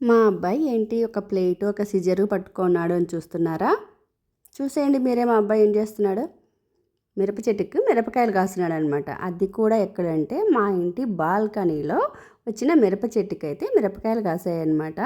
మా అబ్బాయి ఏంటి? ఒక ప్లేటు ఒక సిజరు పట్టుకున్నాడు అని చూస్తున్నారా? చూసేయండి మీరే మా అబ్బాయి ఏం చేస్తున్నాడు? మిరప చెట్టుకు మిరపకాయలు కాస్తున్నాడు అనమాట అది కూడా ఎక్కడంటే మా ఇంటి బాల్కనీలో వచ్చిన మిరప చెట్టుకి అయితే మిరపకాయలు కాసాయన్నమాట.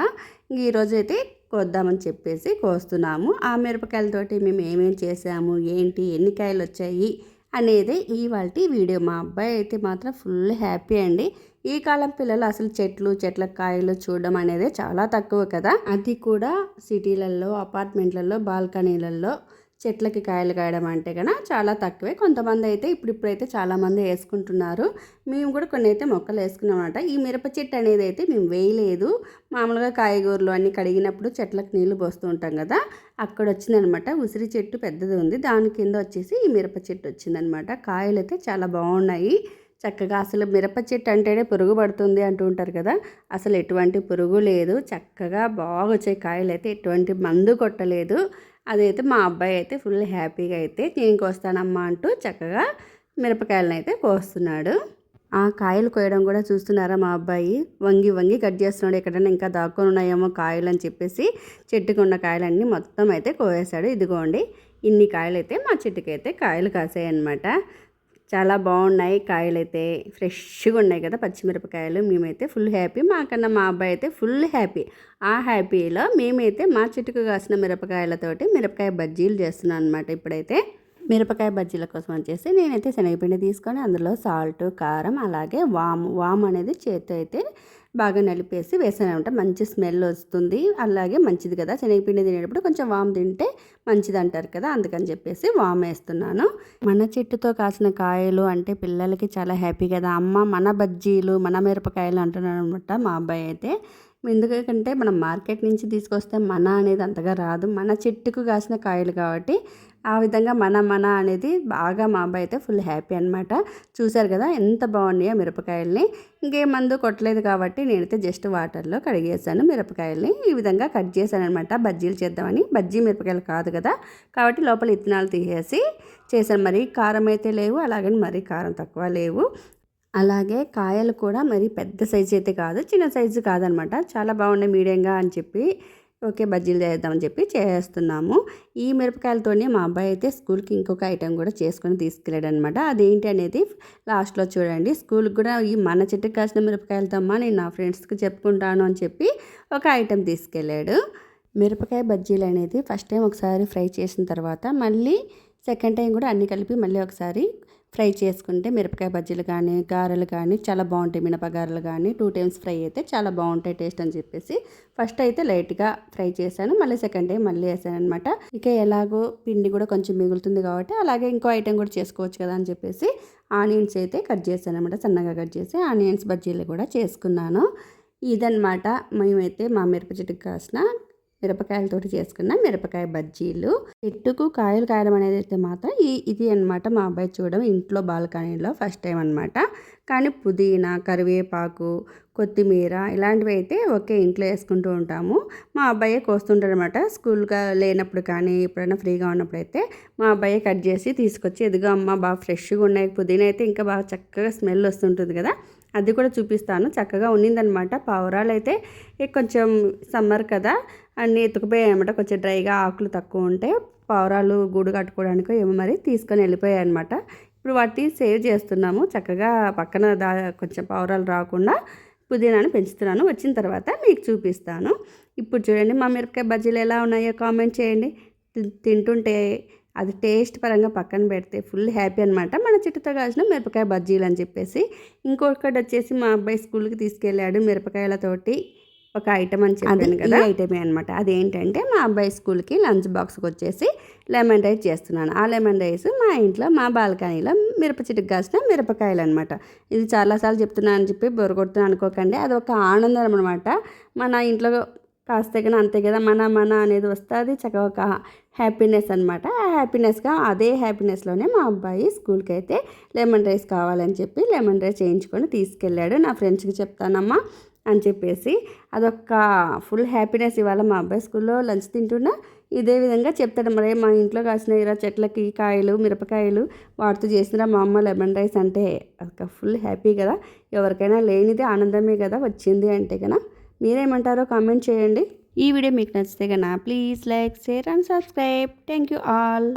ఈరోజు అయితే కోద్దామని చెప్పేసి కోస్తున్నాము. ఆ మిరపకాయలతోటి మేము ఏమేమి చేసాము? ఏంటి? ఎన్ని కాయలు వచ్చాయి అనేది ఇవాళ వీడియో. మా అబ్బాయి అయితే మాత్రం ఫుల్ హ్యాపీ అండి. ఈ కాలం పిల్లలు అసలు చెట్లు చెట్ల కాయలు చూడడం అనేది చాలా తక్కువ కదా. అది కూడా సిటీలలో అపార్ట్మెంట్లలో బాల్కనీలలో చెట్లకి కాయలు కాయడం అంటే కన్నా చాలా తక్కువే. కొంతమంది అయితే ఇప్పుడిప్పుడైతే చాలామంది వేసుకుంటున్నారు. మేము కూడా కొన్ని అయితే మొక్కలు వేసుకున్నామన్నమాట ఈ మిరప చెట్టు అనేది అయితే మేము వేయలేదు. మామూలుగా కాయగూరలు అన్నీ కడిగినప్పుడు చెట్లకు నీళ్ళు పోస్తూ ఉంటాం కదా అక్కడ వచ్చిందనమాట ఉసిరి చెట్టు పెద్దది ఉంది దాని కింద వచ్చేసి ఈ మిరప చెట్టు వచ్చిందనమాట. కాయలు అయితే చాలా బాగున్నాయి చక్కగా అసలు మిరప చెట్టు అంటేనే పురుగు పడుతుంది అంటూ ఉంటారు కదా. అసలు ఎటువంటి పురుగు లేదు. చక్కగా బాగా వచ్చే కాయలు అయితే. ఎటువంటి మందు కొట్టలేదు. అదైతే మా అబ్బాయి అయితే ఫుల్ హ్యాపీగా అయితే నేను కోస్తానమ్మా అంటూ చక్కగా మిరపకాయలను అయితే కోస్తున్నాడు. ఆ కాయలు కోయడం కూడా చూస్తున్నారా మా అబ్బాయి? వంగి వంగి కట్ చేస్తున్నాడు. ఎక్కడైనా ఇంకా దాక్కుని ఉన్నాయేమో కాయలు అని చెప్పేసి చెట్టుకు ఉన్న కాయలన్నీ మొత్తం అయితే కోయేశాడు ఇదిగోండి ఇన్ని కాయలు అయితే మా చెట్టుకైతే కాయలు కాసాయి అనమాట చాలా బాగున్నాయి కాయలు అయితే ఫ్రెష్గా ఉన్నాయి కదా పచ్చిమిరపకాయలు. మేమైతే ఫుల్ హ్యాపీ. మాకన్నా మా అబ్బాయి అయితే ఫుల్ హ్యాపీ. ఆ హ్యాపీలో మేమైతే మా చెట్టుకు కాసిన మిరపకాయలతోటి మిరపకాయ బజ్జీలు చేస్తున్నాం అనమాట ఇప్పుడైతే. మిరపకాయ బజ్జీల కోసం వచ్చేసి నేనైతే శనగపిండి తీసుకొని అందులో సాల్ట్ కారం అలాగే వాము వాము అనేది చేతి అయితే బాగా నలిపేసి వేసానంట మంచి స్మెల్ వస్తుంది. అలాగే మంచిది కదా. శనగపిండి తినేటప్పుడు కొంచెం వామ్ తింటే మంచిది అంటారు కదా. అందుకని చెప్పేసి వామ్ వేస్తున్నాను. మన చెట్టుతో కాసిన కాయలు అంటే పిల్లలకి చాలా హ్యాపీ కదా. అమ్మ మన బజ్జీలు మన మిరపకాయలు అంటున్నాను అనమాట మా అబ్బాయి అయితే. ఎందుకంటే మనం మార్కెట్ నుంచి తీసుకొస్తే మన అనేది అంతగా రాదు. మన చెట్టుకు కాసిన కాయలు కాబట్టి ఆ విధంగా మన మన అనేది బాగా మా అబ్బాయి అయితే ఫుల్ హ్యాపీ అనమాట చూశారు కదా ఎంత బాగున్నాయో మిరపకాయల్ని. ఇంకేం మందు కొట్టలేదు కాబట్టి నేనైతే జస్ట్ వాటర్లో కడిగేసాను మిరపకాయల్ని. ఈ విధంగా కట్ చేశాను అనమాట బజ్జీలు చేద్దామని. బజ్జీ మిరపకాయలు కాదు కదా. కాబట్టి లోపల ఇత్తనాలు తీసేసి చేశాను. మరి కారం అయితే లేవు అలాగని మరీ కారం తక్కువ లేవు. అలాగే కాయలు కూడా మరి పెద్ద సైజు అయితే కాదు చిన్న సైజు కాదనమాట చాలా బాగున్నాయి మీడియంగా అని చెప్పి. ఓకే బజ్జీలు చేద్దామని చెప్పి చేస్తున్నాము. ఈ మిరపకాయలతోనే మా అబ్బాయి అయితే స్కూల్కి ఇంకొక ఐటెం కూడా చేసుకొని తీసుకెళ్ళాడు అనమాట అదేంటి అనేది లాస్ట్లో చూడండి. స్కూల్కి కూడా ఈ మన చెట్టుకు కాసిన మిరపకాయలతోమ్మా నేను నా ఫ్రెండ్స్కి చెప్పుకుంటాను అని చెప్పి ఒక ఐటెం తీసుకెళ్ళాడు. మిరపకాయ బజ్జీలు అనేది ఫస్ట్ టైం ఒకసారి ఫ్రై చేసిన తర్వాత మళ్ళీ సెకండ్ టైం కూడా అన్నీ కలిపి మళ్ళీ ఒకసారి ఫ్రై చేసుకుంటే మిరపకాయ బజ్జీలు కానీ గారెలు కానీ చాలా బాగుంటాయి. మినపగారెలు కానీ టూ టైమ్స్ ఫ్రై అయితే చాలా బాగుంటాయి టేస్ట్ అని చెప్పేసి. ఫస్ట్ అయితే లైట్గా ఫ్రై చేశాను. మళ్ళీ సెకండ్ టైం మళ్ళీ వేసాను అనమాట ఇక ఎలాగో పిండి కూడా కొంచెం మిగులుతుంది కాబట్టి అలాగే ఇంకో ఐటెం కూడా చేసుకోవచ్చు కదా అని చెప్పేసి ఆనియన్స్ అయితే కట్ చేశాను అనమాట సన్నగా కట్ చేసి ఆనియన్స్ బజ్జీలు కూడా చేసుకున్నాను. ఇదనమాట మేమైతే మా మిరప చెట్టుకు కాసిన మిరపకాయలతోటి చేసుకున్న. మిరపకాయ బజ్జీలు చెట్టుకు కాయలు కాయడం అనేది అయితే మాత్రం ఈ ఇది అనమాట మా అబ్బాయి చూడడం ఇంట్లో బాల్కనీలో ఫస్ట్ టైం అనమాట కానీ పుదీనా కరివేపాకు కొత్తిమీర ఇలాంటివి అయితే ఒకే ఇంట్లో వేసుకుంటూ ఉంటాము. మా అబ్బాయి కోస్తుంటాడు అనమాట స్కూల్గా లేనప్పుడు కానీ ఎప్పుడైనా ఫ్రీగా ఉన్నప్పుడు అయితే మా అబ్బాయి కట్ చేసి తీసుకొచ్చి ఎదుగు అమ్మ బాగా ఫ్రెష్గా ఉన్నాయి. పుదీనా అయితే ఇంకా బాగా చక్కగా స్మెల్ వస్తుంటుంది కదా. అది కూడా చూపిస్తాను. చక్కగా ఉన్నిందనమాట. పావురాలు అయితే కొంచెం సమ్మర్ కదా అన్నీ ఎత్తుకుపోయాయి అనమాట. కొంచెం డ్రైగా ఆకులు తక్కువ ఉంటే పావురాలు గూడు కట్టుకోవడానికి ఏమో మరి తీసుకొని వెళ్ళిపోయాయి అనమాట. ఇప్పుడు వాటిని సేవ్ చేస్తున్నాము. చక్కగా పక్కన దా కొంచెం పావురాలు రాకుండా పుదీనాను పెంచుతున్నాను. వచ్చిన తర్వాత మీకు చూపిస్తాను. ఇప్పుడు చూడండి మా మిరపకాయ బజ్జీలు ఎలా ఉన్నాయో కామెంట్ చేయండి. తింటుంటే అది టేస్ట్ పరంగా పక్కన పెడితే ఫుల్ హ్యాపీ అనమాట మన చెట్టుతో కాసిన మిరపకాయ బజ్జీలు అని చెప్పేసి. ఇంకొకటి వచ్చేసి మా అబ్బాయి స్కూల్కి తీసుకెళ్ళాడు మిరపకాయలతోటి. ఒక ఐటమ్ అని చెప్పాను కదా. ఐటమే అనమాట అదేంటంటే మా అబ్బాయి స్కూల్కి లంచ్ బాక్స్కి వచ్చేసి లెమన్ రైస్ చేస్తున్నాను. ఆ లెమన్ రైస్ మా ఇంట్లో మా బాల్కనీలో మిరప చిటుకు కాసిన మిరపకాయలు అనమాట ఇది చాలాసార్లు చెప్తున్నాను అని చెప్పి బొరగొడుతున్నాను అనుకోకండి. అది ఒక ఆనందం అనమాట మన ఇంట్లో కాస్తే కానీ అంతే కదా మన మన అనేది వస్తుంది. చక్కగా ఒక హ్యాపీనెస్ అనమాట ఆ హ్యాపీనెస్గా అదే హ్యాపీనెస్లోనే మా అబ్బాయి స్కూల్కి అయితే లెమన్ రైస్ కావాలని చెప్పి లెమన్ రైస్ చేయించుకొని తీసుకెళ్ళాడు. నా ఫ్రెండ్స్కి చెప్తానమ్మా అని చెప్పేసి అదొక ఫుల్ హ్యాపీనెస్ ఇవాళ మా అబ్బాయి స్కూల్లో లంచ్ తింటున్నా. ఇదే విధంగా చెప్తాడు. మరి మా ఇంట్లో కాసిన ఇలా చెట్లకి కాయలు మిరపకాయలు వాటితో చేసిన మా అమ్మ లెమన్ రైస్ అంటే ఫుల్ హ్యాపీ కదా. ఎవరికైనా లేనిది ఆనందమే కదా వచ్చింది అంటే కదా. మీరేమంటారో కామెంట్ చేయండి. ఈ వీడియో మీకు నచ్చితే కన్నా please like share and subscribe. Thank you all.